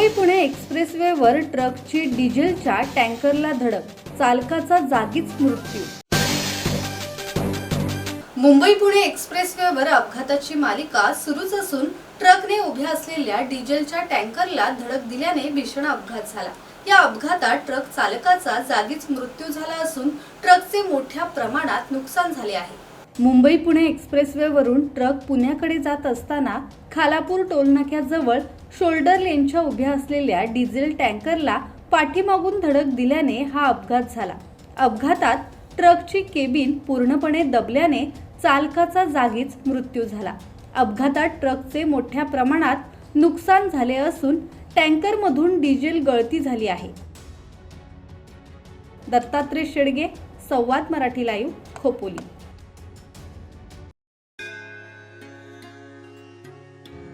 मुंबई पुणे एक्सप्रेसवेवर ट्रकची डिझेलच्या टँकरला धडक चालकाचा जागीच मृत्यू. मुंबई पुणे एक्सप्रेसवेवर अपघाताची मालिका सुरूच असून ट्रकने उभ्या असलेल्या डिझेलच्या टँकरला धडक दिल्याने भीषण अपघात झाला. या अपघातात ट्रक चालकाचा जागीच मृत्यू झाला असून ट्रकचे मोठ्या प्रमाणात नुकसान झाले आहे. मुंबई पुणे एक्सप्रेसवेवरून ट्रक पुण्याकडे जात असताना खालापूर टोलनाक्याजवळ शोल्डर लेनच्या उभ्या असलेल्या डिझेल टँकरला पाठीमागून धडक दिल्याने हा अपघात झाला. अपघातात ट्रकची केबिन पूर्णपणे दबल्याने चालकाचा जागीच मृत्यू झाला. अपघातात ट्रकचे मोठ्या प्रमाणात नुकसान झाले असून टँकरमधून डिझेल गळती झाली आहे. दत्तात्रय शेडगे संवाद मराठी लाईव्ह खोपोली.